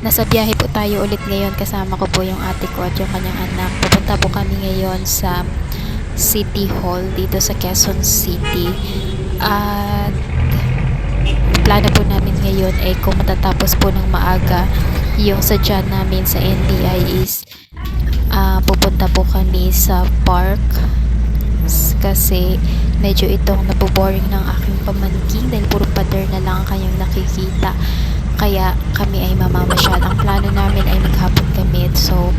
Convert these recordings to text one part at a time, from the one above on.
nasa biyahe po tayo ulit ngayon kasama ko po yung ate ko at yung kanyang anak. Pupunta po kami ngayon sa City Hall dito sa Quezon City. At plano po namin ngayon ay kung matatapos po ng maaga yung sadya namin sa NBI is ah, pupunta po kami sa park kasi medyo itong naboboring ng aking pamangking dahil puro pader na lang ang kanyang nakikita kaya kami ay mamamasyal. Ang plano namin ay maghapon kami so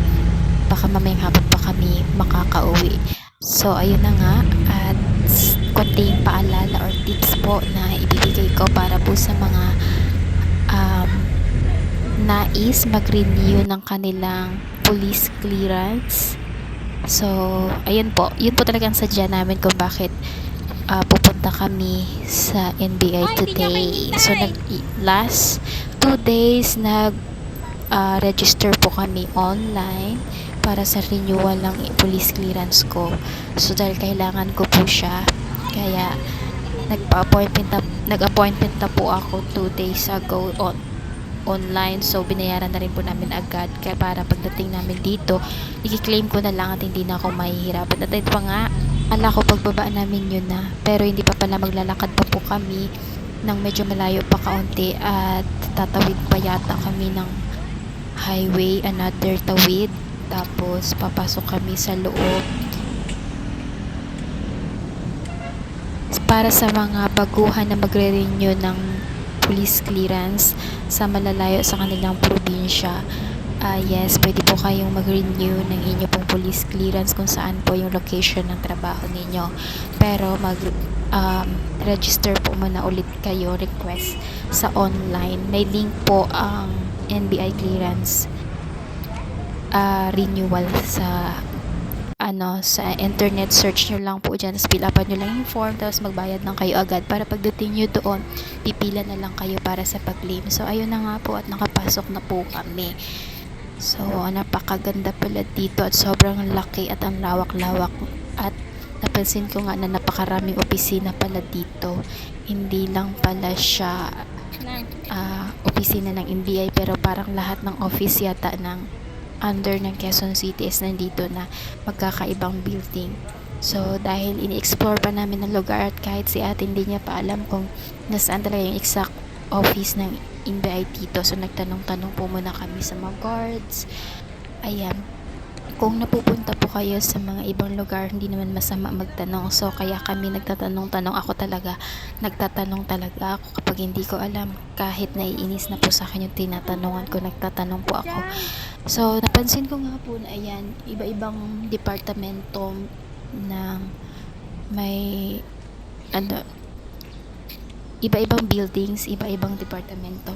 baka mamayang hapon pa kami makakauwi. So ayun na nga. At konting paalala or tips po na ibibigay ko para po sa mga um, nais mag-renew ng kanilang police clearance. So, ayun po. Yun po talagang sadya namin kung bakit ah, pupunta kami sa NBI today. So, nag, last two days, nag ah, register po kami online para sa renewal ng police clearance ko. So, dahil kailangan ko po siya, kaya nagpa-appointment na, nag-appointment na po ako two days ago on online. So binayaran na rin po namin agad. Kaya para pagdating namin dito i-claim ko na lang at hindi na ako mahihirapan at ito pa nga ala ko pagbaba namin yun na. Pero hindi pa pala maglalakad pa po kami ng medyo malayo pa kaunti at tatawid pa yata kami ng highway another tawid tapos papasok kami sa loob para sa mga baguhan na magre-renew ng police clearance sa malalayo sa kanilang probinsya. Ah yes, pwede po kayong mag-renew ng inyo pong police clearance kung saan po yung location ng trabaho ninyo. Pero mag um, register po muna ulit kayo request sa online. May link po ang NBI clearance ah, renewal sa ano, sa internet search nyo lang po dyan, tapos fill upan nyo lang yung form, tapos magbayad lang kayo agad para pagdating nyo doon, pipila na lang kayo para sa pag-claim. So, ayun na nga po at nakapasok na po kami. So, napakaganda pala dito at sobrang laki at ang lawak-lawak at napansin ko nga na napakaraming opisina pala dito. Hindi lang pala siya ah, opisina ng NBI pero parang lahat ng office yata ng under ng Quezon City is nandito na magkakaibang building. So, dahil ini-explore pa namin ng lugar at kahit si ate hindi niya pa alam kung nasaan talaga yung exact office ng NBI dito. So, nagtanong-tanong po muna kami sa mga guards. Ayan. Kung napupunta po kayo sa mga ibang lugar, hindi naman masama magtanong. So, kaya kami nagtatanong-tanong. Ako talaga, nagtatanong talaga ako kapag hindi ko alam. Kahit naiinis na po sa akin yung tinatanungan ko, nagtatanong po ako. So, napansin ko nga po na ayan, iba-ibang departamento ng may ano iba-ibang buildings, iba-ibang departamento.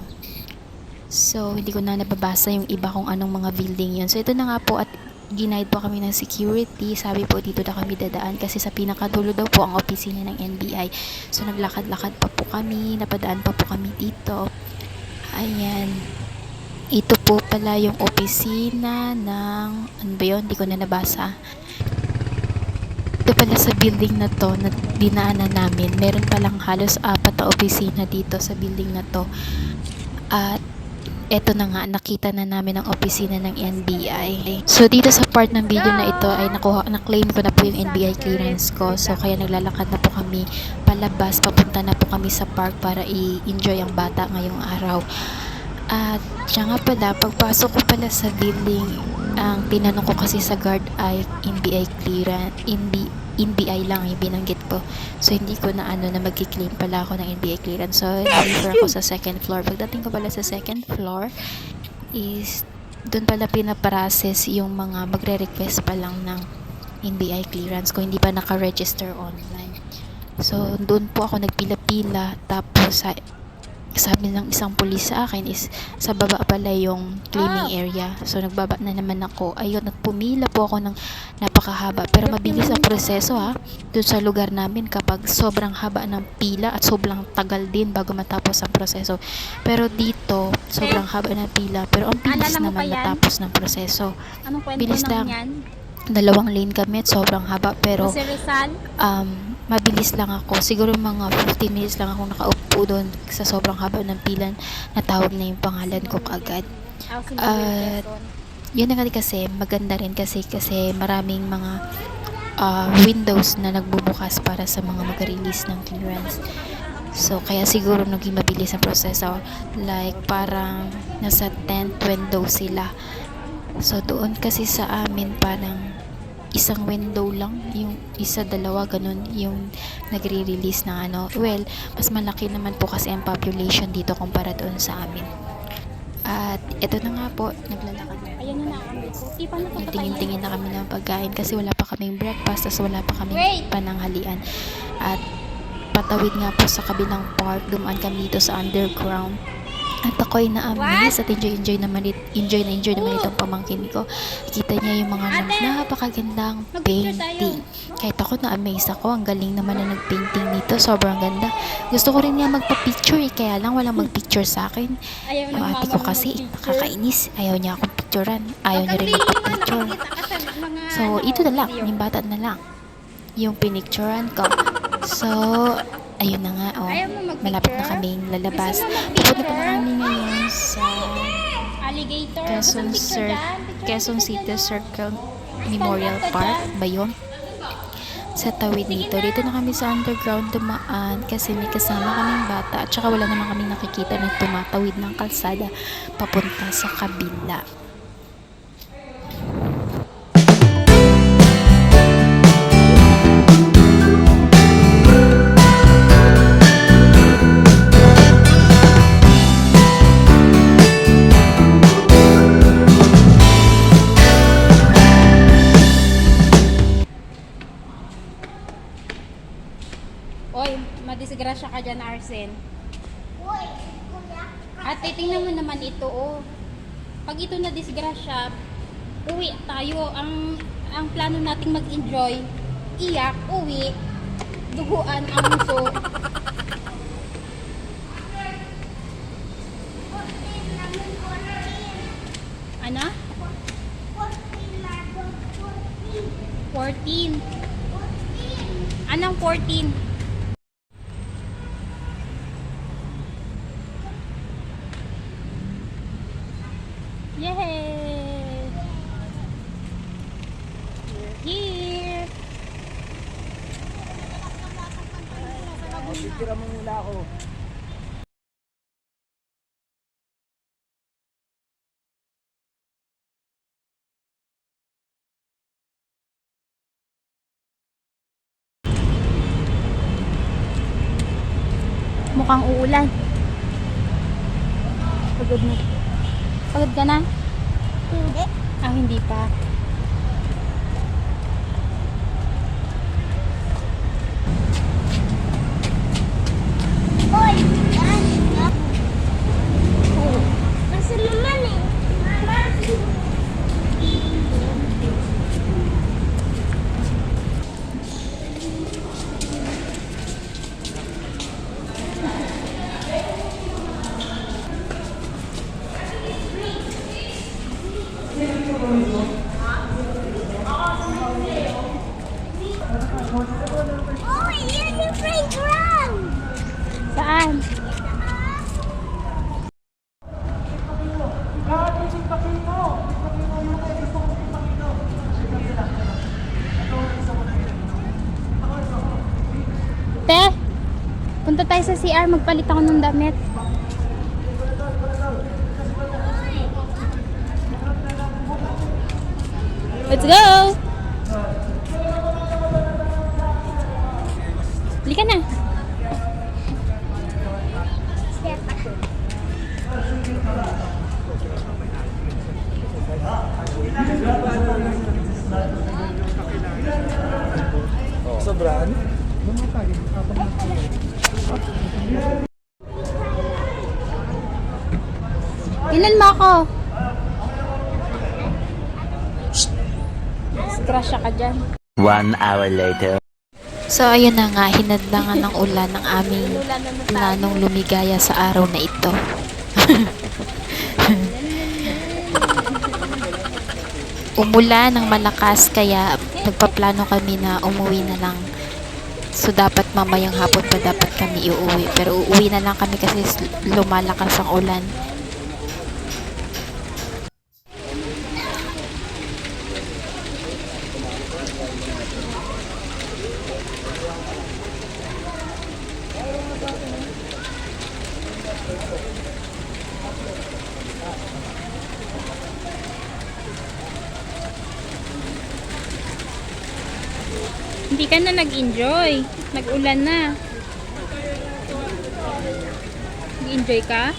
So, hindi ko na nababasa yung iba kung anong mga building yun. So, ito na nga po at ginaid po kami ng security. Sabi po dito na kami dadaan kasi sa pinakadulo daw po ang opisina ng NBI. So, naglakad-lakad pa po kami, napadaan pa po kami dito. Ayan. Ito po pala yung opisina ng, ano ba yun? Hindi ko na nabasa. Ito pala sa building na to na dinaanan namin. Meron palang halos apat na opisina dito sa building na to. At eto na nga, nakita na namin ang opisina ng NBI. So, dito sa part ng video na ito ay nakuha, na-claim ko na po yung NBI clearance ko. So, kaya naglalakad na po kami palabas. Papunta na po kami sa park para i-enjoy ang bata ngayong araw. At siya nga pala, pagpasok ko pala sa building, ang tinanong ko kasi sa guard ay NBI clearance, NB, NBI lang yung binanggit ko. So, hindi ko na ano na magki-claim pala ako ng NBI clearance. So, deliver ako sa second floor. Pagdating ko pala sa second floor, is doon pala pinaprocess yung mga magre-request pa lang ng NBI clearance kung hindi pa naka-register online. So, doon po ako nagpila-pila. Tapos, sa sabi ng isang pulis sa akin is sa baba pala yung claiming area. So nagbaba na naman ako. Ayun, at pumila po ako ng napakahaba. Pero mabilis ang proseso ha. Doon sa lugar namin kapag sobrang haba ng pila at sobrang tagal din bago matapos ang proseso. Pero dito, sobrang haba ng pila. Pero ang bilis naman matapos ng proseso. Anong kwento Bilis lang. Dalawang lane kami at sobrang haba. Pero um, mabilis lang ako. Siguro mga 15 minutes lang ako nakaupo doon sa sobrang haba ng pilan. Natawag na yung pangalan ko kaagad. Housing At, yun na kasi maganda rin kasi kasi maraming mga ah, windows na nagbubukas para sa mga mag-release ng clearance. So, kaya siguro naging mabilis ang proseso. Like, parang nasa 10th window sila. So, doon kasi sa amin parang isang window lang, yung isa, dalawa, ganun, yung nagre-release ng ano. Well, mas malaki naman po kasi ang population dito kumpara doon sa amin. At ito na nga po, naglalakad na. Ayan na pa nakapatay Nagtingin-tingin na kami ng pagkain kasi wala pa kaming breakfast, tapos wala pa kaming Wait! pananghalian. At patawid nga po sa kabilang park, dumaan kami dito sa underground. At ako'y na-amaze at enjoy-enjoy naman it, enjoy na enjoy naman itong pamangkin ko. Kita niya yung mga Ate! napakagandang painting. Kahit ako na-amaze ako, ang galing naman na nag-painting nito, sobrang ganda. Gusto ko rin nga magpa-picture eh, kaya lang walang mag-picture sa akin. Ayaw Yung ate ko kasi, nakakainis. Ayaw niya akong picturean. Ayaw niya rin magpa-picture. So, ito na lang. Yung bata na lang. Yung pinicturean ko. So, ayun na nga. Oh, malapit na kaming lalabas. Pupunta pa kami ngayon sa Alligator. Quezon, Cir Quezon City. Circle Memorial Park ba yun? Sa tawid dito. Dito na kami sa underground dumaan kasi may kasama kaming bata at saka wala naman kami nakikita na tumatawid ng kalsada papunta sa kabila. Ka dyan, Arsen. At titingnan mo naman ito, oh. Pag ito na disgrasya, uwi tayo. Ang ang plano nating mag-enjoy, iyak, uwi, duguan ang muso. Ano? 14. Anong 14? Mukhang uulan. Pagod na. Pagod ka na? Hindi. Ah, hindi pa. Hoy! Yan! Nasa naman eh. Oh, yan yung playground! Saan? Te, punta CR, magpalit ako ng damit. Let's go! Ilan mo ako? Shh! Disgrasya ka dyan. One hour later. So, ayun na nga, hinadlangan ng ulan ng aming planong lumigaya sa araw na ito. Umulan ng malakas kaya nagpaplano kami na umuwi na lang. So dapat mamayang hapon pa dapat kami iuwi. Pero uuwi na lang kami kasi lumalakas ang ulan. Hindi ka na nag-enjoy. Nag-ulan na. Nag-enjoy ka?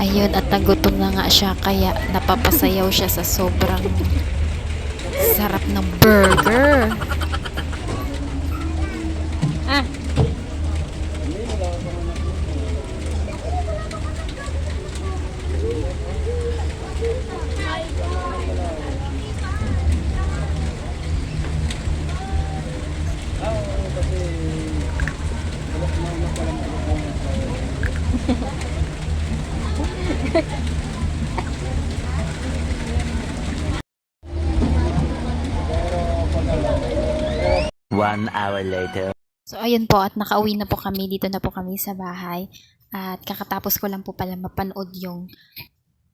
Ayun, at nagutom na nga siya kaya napapasayaw siya sa sobrang sarap ng burger. One hour later. So, ayun po, at nakauwi na po kami. Dito na po kami sa bahay. At kakatapos ko lang po pala mapanood yung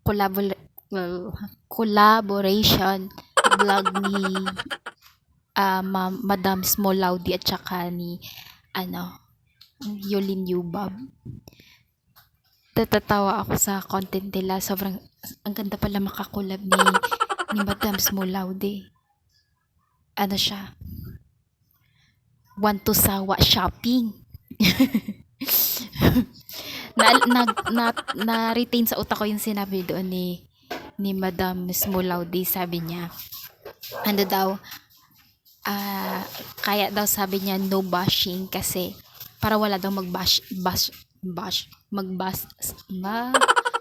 collabor- well, collaboration vlog ni ah, Ma- Madam Small at saka ni ano, Yolin Yubab. Tatatawa ako sa content nila. Sobrang, ang ganda pala makakulab ni, ni Madam Small Laudi. Ano siya? Want to sawa shopping. na, na, na, na, retain sa utak ko yung sinabi doon ni ni Madam Smulaudi sabi niya ano daw ah kaya daw sabi niya no bashing kasi para wala daw mag-bash bash bash mag-bash ma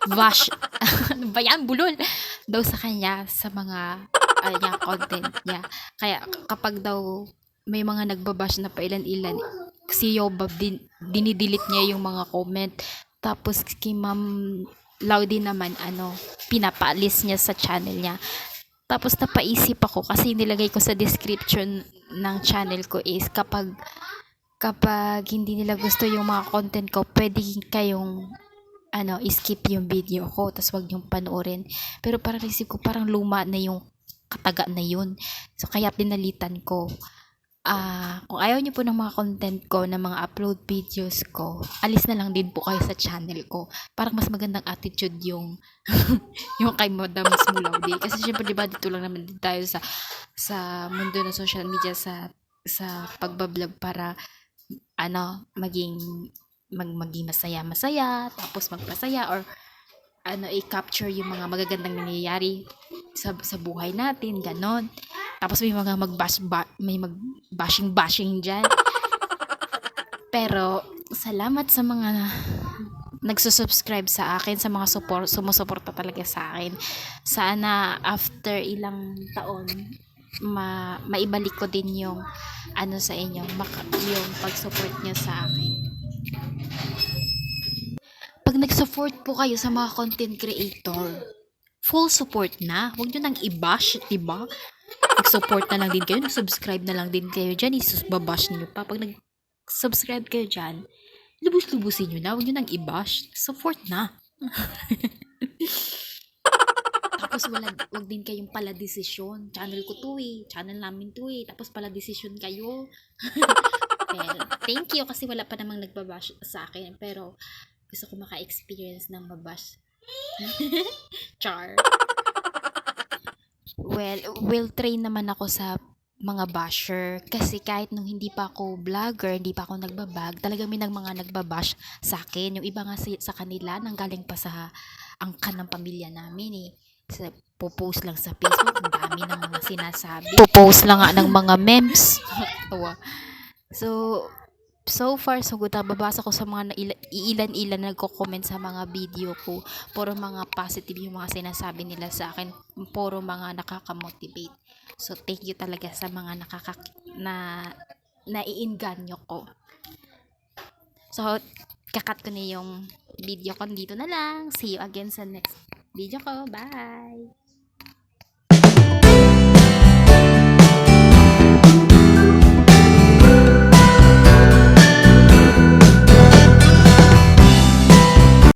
bash. Ano ba yan? Bulol! Daw sa kanya sa mga ano niya, content niya. Kaya kapag daw may mga nagbabash na pailan-ilan. Si Yobab din dinidelete niya yung mga comment. Tapos kay Ma'am Laudi naman ano pinapaalis niya sa channel niya. Tapos napaisip ako kasi nilagay ko sa description ng channel ko is kapag kapag hindi nila gusto yung mga content ko pwede kayong ano skip yung video ko tapos wag yung panoorin. Pero parang isip ko parang luma na yung kataga na yun. So kaya pinalitan ko Ah, kung ayaw niyo po ng mga content ko, ng mga upload videos ko, alis na lang din po kayo sa channel ko. Parang mas magandang attitude yung yung kay Madam Smulaudi. Kasi syempre 'di ba dito lang naman din tayo sa sa mundo ng social media sa sa pagbablog para ano, maging mag, maging masaya masaya, tapos magpasaya or ano, i-capture yung mga magagandang nangyayari sa, sa buhay natin, ganon. Tapos may mga mag-bash, ba, may mag-bashing-bashing dyan. Pero, salamat sa mga nagsusubscribe sa akin, sa mga support, sumusuporta talaga sa akin. Sana, after ilang taon, ma, maibalik ko din yung ano sa inyo, maka, yung pag-support nyo sa akin pag nag-support po kayo sa mga content creator, full support na. Huwag nyo nang i-bash, diba? Nag-support na lang din kayo, nag-subscribe na lang din kayo dyan, isusbabash nyo pa. Pag nag-subscribe kayo dyan, lubos-lubusin nyo na, huwag nyo nang i-bash. Support na. Tapos wala, wag din kayong pala desisyon. Channel ko to eh. Channel namin to eh. Tapos pala desisyon kayo. well, thank you kasi wala pa namang nagbabash sa akin. Pero gusto ko maka-experience ng mabash. Char. Well, will train naman ako sa mga basher. Kasi kahit nung hindi pa ako vlogger, hindi pa ako nagbabag, talagang may nang mga nagbabash sa akin. Yung iba nga sa, sa kanila, nanggaling pa sa angkan ng pamilya namin eh. Sa, popost lang sa Facebook, ang dami ng mga sinasabi. Popost lang nga ng mga memes. Tawa. So, so far, so good. Babasa ko sa mga iilan-ilan na nagko-comment sa mga video ko. Puro mga positive yung mga sinasabi nila sa akin. Puro mga nakaka-motivate. So, thank you talaga sa mga nakaka na naiinganyo ko. So, kakat ko na yung video ko dito na lang. See you again sa next video ko. Bye!